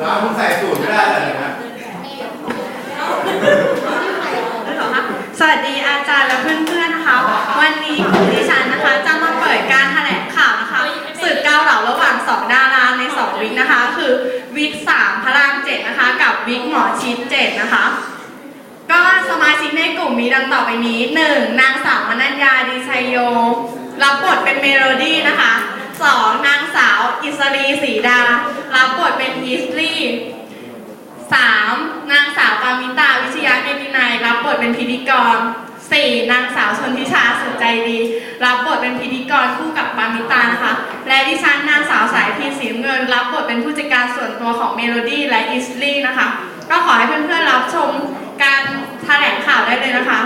แล้วมึงใส่สูตรไม่ได้เลยนะสวัสดีอาจารย์และเพื่อนๆนะคะ วันนี้ดิฉันนะคะจะมาเปิดการแถลงข่าวนะคะสืบเกาเหล่าระหว่างสองดาราในสองวิกนะคะ คือวิกสามพระรามเจ็ดนะคะ กับวิกหมอชิดเจ็ดนะคะ ก็สมาชิกในกลุ่มมีดังต่อไปนี้หนึ่งนางสาวมนัญญาดีชัยโยรับบทเป็นเมโลดี้นะคะสองนางสาวอิสรีศรีดา รับบทเป็นอีสลี่สามนางสาวปามิตาวิชยาเมตินัยรับบทเป็นพิธีกรสี่นางสาวชนทิชาสุดใจดี รับบทเป็นพิธีกรคู่กับปามิตานะคะ และดิฉันนางสาวสายพินสีเงิน รับบทเป็นผู้จัดการส่วนตัวของเมโลดี้และอิสลี่นะคะ ก็ขอให้เพื่อนๆรับชมการแถลงข่าวได้เลยนะคะ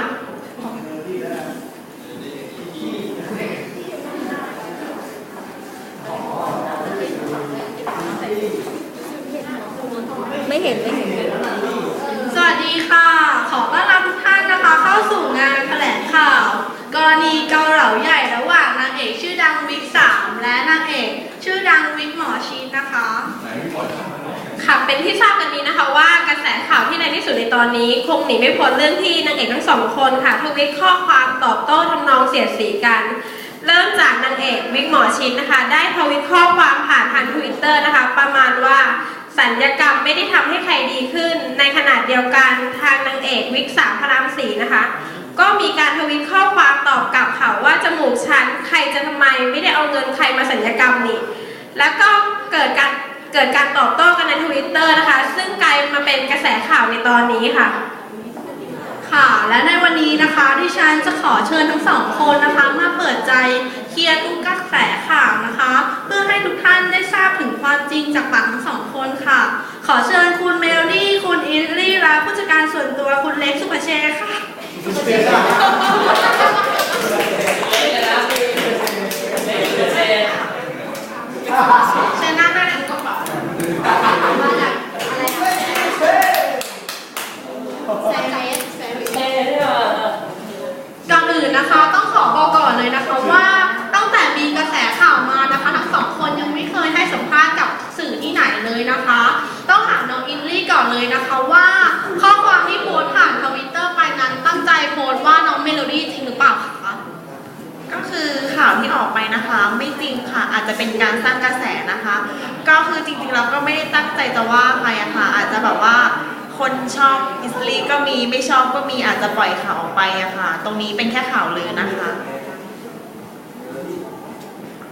ไม่เห็นไม่เห็น สวัสดีค่ะ ขอต้อนรับทุกท่านนะคะ เข้าสู่งานแถลงข่าว กรณีเกาเหลาใหญ่ระหว่างนางเอกชื่อดังวิกสามและนางเอกชื่อดังวิกหมอชีนนะคะ ค่ะเป็นที่ทราบกันดีนะคะว่ากระแสข่าวที่ในที่สุดในตอนนี้ คงหนีไม่พ้นเรื่องที่นางเอกทั้งสองคนค่ะทวิตข้อความตอบโต้ทำนองเสียดสีกันเริ่มจากนางเอกวิกหมอชิดนะคะ ได้ทวิตข้อความผ่านทางทวิตเตอร์นะคะ ประมาณว่า สัญญกรรมไม่ได้ทำให้ใครดีขึ้น ในขนาดเดียวกันทางนางเอกวิกสามพระรามสีนะคะ ก็มีการทวิตข้อความตอบกลับค่ะว่าจมูกฉันใครจะทำไมไม่ได้เอาเงินใครมาสัญญกรรมนี่ แล้วก็เกิดการเกิดการตอบโต้กันในทวิตเตอร์นะคะ ซึ่งกลายมาเป็นกระแสข่าวในตอนนี้ค่ะ ค่ะ และในวันนี้นะคะที่ฉันจะขอเชิญทั้งสองคนนะคะมาเปิดใจเคลียร์ทุกกระแสข่าวนะคะ เพื่อให้ทุกท่านได้ทราบถึงความจริงจากปากทั้งสองคนค่ะ ขอเชิญคุณเมโลดี้คุณอิลลี่และผู้จัดการส่วนตัวคุณเล็กสุภเชษค่ะ เชิญนั่งได้เลยก็บอกมาจากอะไรนะก่อนอื่นนะคะ ต้องขอบอกก่อนเลยนะคะว่าตั้งแต่มีกระแสข่าวมานะคะ ทั้งสองคนยังไม่เคยให้สัมภาษณ์กับสื่อที่ไหนเลยนะคะ ต้องถามน้องอินลี่ก่อนเลยนะคะว่า ข้อความที่โพสต์ผ่านทวิตเตอร์ไปนั้นตั้งใจโพสต์ว่าน้องเมโลดี้จริงหรือเปล่าคะ ก็คือ ข่าวที่ออกไปนะคะ ไม่จริงค่ะอาจจะเป็นการสร้างกระแสนะคะ ก็คือจริงๆเราก็ไม่ได้ตั้งใจจะว่าใครอะค่ะ อาจจะแบบว่าคนชอบอิสลีก็มีไม่ชอบก็มีอาจจะปล่อยข่าวออกไปอะค่ะ ตรงนี้เป็นแค่ข่าวลือนะคะ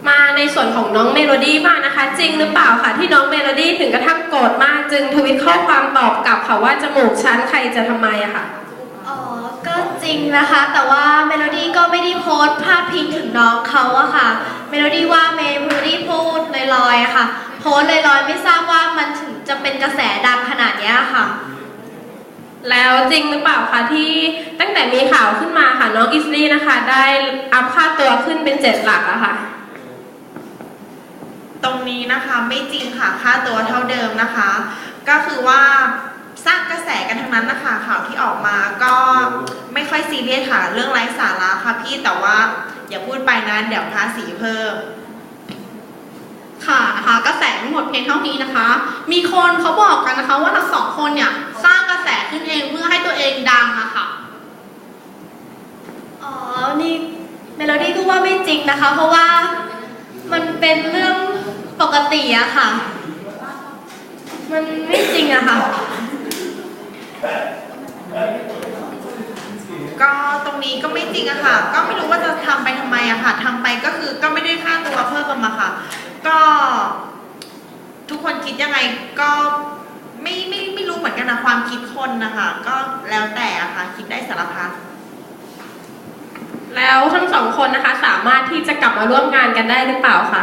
มาในส่วนของน้องเมโลดี้บ้างนะคะ จริงหรือเปล่าค่ะที่น้องเมโลดี้ถึงกระทั่งโกรธมาก จึงทวิตข้อความตอบกลับค่ะว่าจมูกฉันใครจะทำไมอะค่ะอ๋อ ก็จริงนะคะ แต่ว่าเมโลดี้ก็ไม่ได้โพสต์พาดพิงถึงน้องเขาอะค่ะ เมโลดี้ว่าเมโลดี้พูดลอยๆอะค่ะ โพสต์ลอยๆไม่ทราบว่ามันถึงจะเป็นกระแสดังขนาดเนี้ยค่ะ แล้วจริงหรือเปล่าคะที่ตั้งแต่มีข่าวขึ้นมาค่ะน้องอิสลี่นะคะ ได้อัพค่าตัวขึ้นเป็นเจ็ดหลักอะค่ะ ตรงนี้นะคะไม่จริงค่ะค่าตัวเท่าเดิมนะคะ ก็คือว่า สร้างกระแสกันทั้งนั้นนะคะข่าวที่ออกมาก็ไม่ค่อยซีเรียสค่ะ เรื่องไร้สาระค่ะพี่แต่ว่าอย่าพูดไปนะเดี๋ยวภาษีเพิ่ม ค่ะนะคะกระแสทั้งหมดเพียงเท่านี้นะคะ มีคนเขาบอกกันนะคะ ว่าทั้งสองคนเนี่ยสร้างกระแสขึ้นเองเพื่อให้ตัวเองดังอะค่ะอ๋อนี่เมโลดี้ก็ว่าไม่จริงนะคะ เพราะว่ามันเป็นเรื่องปกติอะค่ะ มันไม่จริงอะค่ะ ก็ตรงนี้ก็ไม่จริงอะค่ะ ก็ไม่รู้ว่าจะทำไปทำไมอะค่ะทำไปก็คือก็ไม่ได้ค่าตัวเพิ่มกันมาค่ะ ก็ ทุกคนคิดยังไงก็ไม่ไม่ไม่รู้เหมือนกันนะความคิดคนนะคะก็แล้วแต่อะค่ะคิดได้สารพัดแล้วทั้งสองคนนะคะ สามารถที่จะกลับมาร่วมงานกันได้หรือเปล่าคะ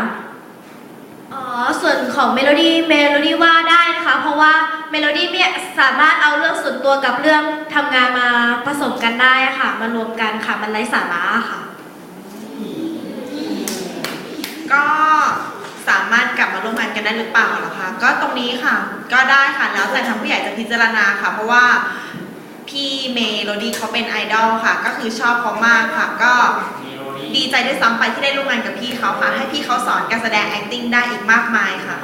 อ๋อส่วนของเมโลดี้เมโลดี้ว่าได้นะคะ เพราะว่า เมโลดี้เนี่ยสามารถเอาเรื่องส่วนตัวกับเรื่องทำงานมาผสมกันได้ค่ะ มารวมกันค่ะ มันไร้สาระอะค่ะ ก็สามารถกลับมาร่วมงานกันได้หรือเปล่าล่ะคะ ก็ตรงนี้ค่ะ ก็ได้ค่ะ แล้วแต่ทางผู้ใหญ่จะพิจารณาค่ะ เพราะว่าพี่เมโลดี้เขาเป็นไอดอลค่ะ ก็คือชอบเขามากค่ะ ก็ดีใจด้วยซ้ำไปที่ได้ร่วมงานกับพี่เขาค่ะ ให้พี่เขาสอนการแสดง acting ได้อีกมากมายค่ะ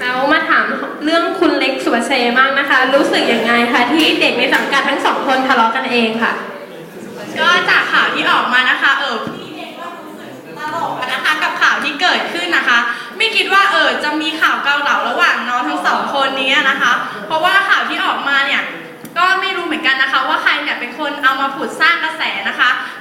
แล้วมาถามเรื่องคุณเล็กสุวเชยบ้ากนะคะ รู้สึกยังไงคะที่เด็กในสังกัดทั้งสองคนทะเลาะกันเองค่ะ ก็จากข่าวที่ออกมานะคะเออพี่เองก็รู้สึกตลกนะคะกับข่าวที่เกิดขึ้นนะคะ ไม่คิดว่าเออจะมีข่าวเกาเหลาระหว่างน้องทั้งสองคนนี้นะคะ เพราะว่าข่าวที่ออกมาเนี่ย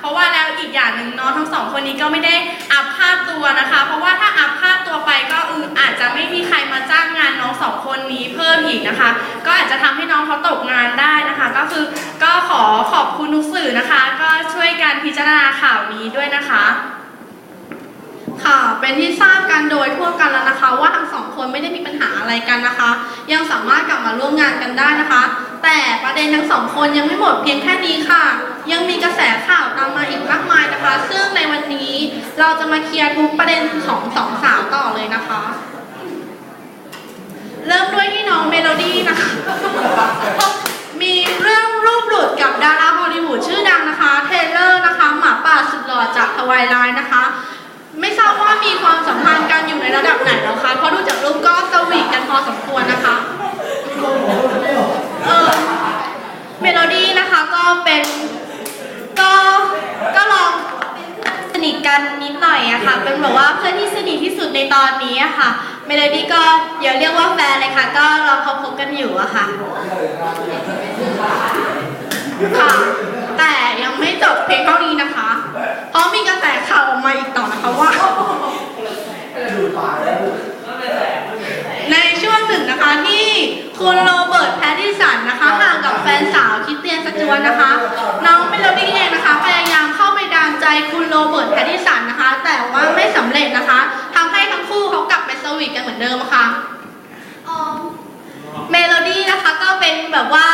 ราะว่าแล้วอีกอย่างหนึ่งน้องทั้งสองคนนี้ก็ไม่ได้อัพภาพตัวนะคะ เพราะว่าถ้าอัพภาพตัวไปก็อืออาจจะไม่มีใครมาจ้างงานน้องสองคนนี้เพิ่มอีกนะคะ ก็อาจจะทำให้น้องเขาตกงานได้นะคะ ก็คือก็ขอขอบคุณทุกสื่อนะคะ ก็ช่วยการพิจารณาข่าวนี้ด้วยนะคะค่ะเป็นที่ทราบกันโดยทั่วกันแล้วนะคะ ว่าทั้งสองคนไม่ได้มีปัญหาอะไรกันนะคะ ยังสามารถกลับมาร่วมงานกันได้นะคะ แต่ประเด็นทั้งสองคนยังไม่หมดเพียงแค่นี้ค่ะ ยังมีกระแสข่าวตามมาอีกมากมายนะคะ ซึ่งในวันนี้เราจะมาเคลียร์ทุกประเด็นของสองสาวต่อเลยนะคะ เริ่มด้วยที่น้องเมโลดี้นะคะ มีเรื่องรูปหลุดกับดาราฮอลลีวูดชื่อดังนะคะ เทเลอร์นะคะ หมาป่าสุดหล่อจากทวายไลน์นะคะ ไม่ทราบว่ามีความสัมพันธ์กันอยู่ในระดับไหนแล้วคะ เพราะดูจากรูปก็สวีทกันพอสมควรนะคะเออเมโลดี้นะคะก็เป็น กันนิดหน่อยอะค่ะ เป็นแบบว่าเพื่อนที่สนิทที่สุดในตอนนี้อะค่ะ เมโลดี้ก็อย่าเรียกว่าแฟนเลยค่ะ ก็รอเขาพบกันอยู่อะค่ะ ค่ะ แต่ยังไม่จบเพียงเท่านี้นะคะ เพราะมีกระแสข่าวออกมาอีกต่อนะคะว่า ในช่วงหนึ่งนะคะที่คุณโรเบิร์ตแพตติสันนะคะห่างกับแฟนสาวคริสเตียนสจวตนะคะ คุณโรเบิร์ตแพตติสันนะคะ แต่ว่าไม่สำเร็จนะคะทำให้ทั้งคู่เขากลับไปสวีทกันเหมือนเดิมค่ะเมโลดี้นะคะก็เป็นแบบว่า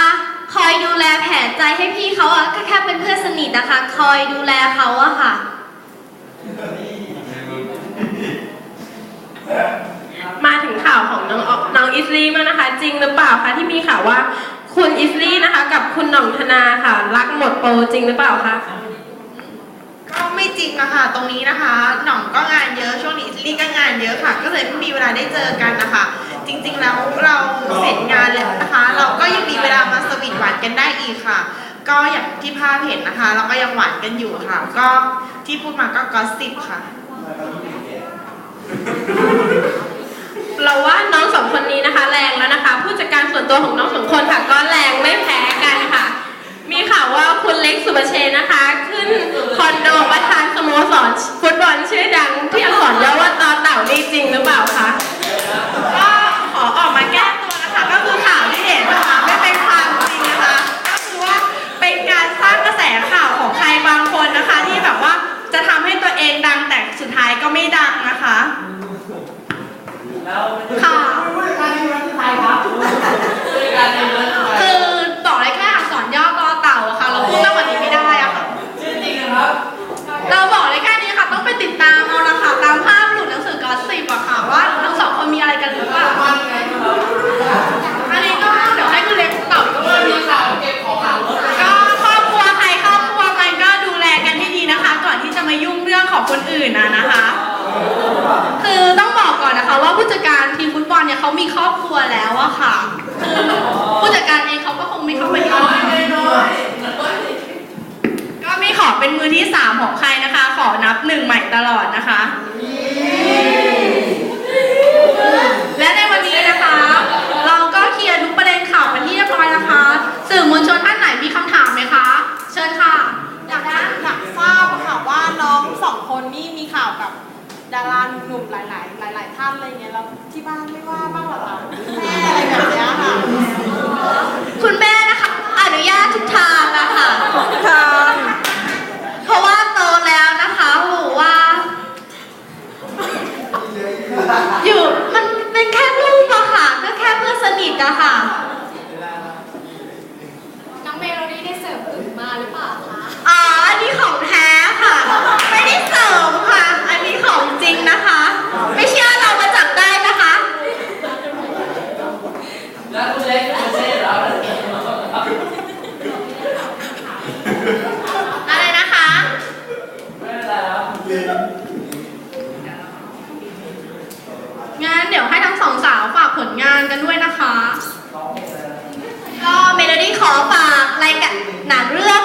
คอยดูแลแผลใจให้พี่เขาอะก็แค่เป็นเพื่อนสนิทนะคะ คอยดูแลเขาอะค่ะ มาถึงข่าวของน้องออกน้องอิสลี่มางนะคะ จริงหรือเปล่าคะที่มีข่าวว่า คุณอิสลี่นะคะ กับคุณหน่องธนาค่ะ รักหมดโปรจริงหรือเปล่าคะก็ ไม่จริงอะค่ะ ตรงนี้นะคะ หน่องก็งานเยอะช่วงนี้ลี่ก็งานเยอะค่ะ ก็เลยไม่มีเวลาได้เจอกันนะคะ จริงๆแล้วเราเสร็จงานแล้วนะคะ เราก็ยังมีเวลามาสวีทหวานกันได้อีกค่ะ ก็อย่างที่ภาพเห็นนะคะ เราก็ยังหวานกันอยู่ค่ะ ก็ที่พูดมาก็กอสซิบค่ะ เราว่าน้องสองคนนี้นะคะ แรงแล้วนะคะ ผู้จัดการส่วนตัวของน้องสองคนค่ะ ก็แรงไม่แพ้ มีข่าวว่าคุณเล็กสุบเชนนะคะ ขึ้นคอนโดประธานสโมสรฟุตบอลชื่อดังที่อักษรย่อว่าตอเต่านี่จริงหรือเปล่าคะ ก็ขอออกมาแก้ตัวนะคะ ก็คือข่าวที่เห็นนะคะไม่เป็นความจริงนะคะ ก็คือว่าเป็นการสร้างกระแสข่าวของใครบางคนนะคะ ที่แบบว่าจะทำให้ตัวเองดังแต่สุดท้ายก็ไม่ดังนะคะ ค่ะ คือบอกได้แค่อักษรย่อต่อเต่าอะค่ะ เราพูดมากกว่านี้ไม่ได้อะค่ะ เราบอกได้แค่นี้ค่ะ ต้องไปติดตามเอาละค่ะ ตามภาพหลุดหนังสือกอสซิบอะค่ะ ว่าทั้งสองคนมีอะไรกันหรือเปล่าอันนี้ก็เดี๋ยวให้คุณเล็กตอบด้วยนะคะ ก็ครอบครัวใครครอบครัวมันก็ดูแลกันให้ดีนะคะ ก่อนที่จะมายุ่งเรื่องของค นอื่นนะนะคะ คือต้องบอกก่อนนะคะว่าผู้จัดการทีมฟุตบอลเนี่ยเขามีครอบครัวแล้วอะค่ะคือผู้จัดการเองเขาก็คงไม่เข้าไปยุ่งก็ไม่ขอเป็นมือที่สามของใครนะคะ ขอนับหนึ่งใหม่ตลอดนะคะะคะ ก็เมโลดี้ขอฝากรายการหนังเรื่อง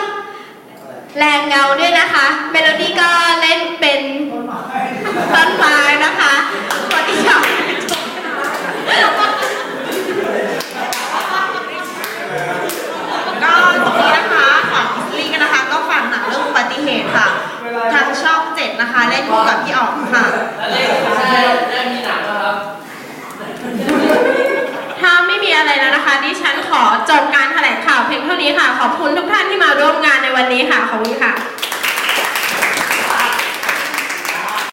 แรงเงาด้วยนะคะ เมโลดี้ก็เล่นเป็นต้นไม้นะคะคนที่ช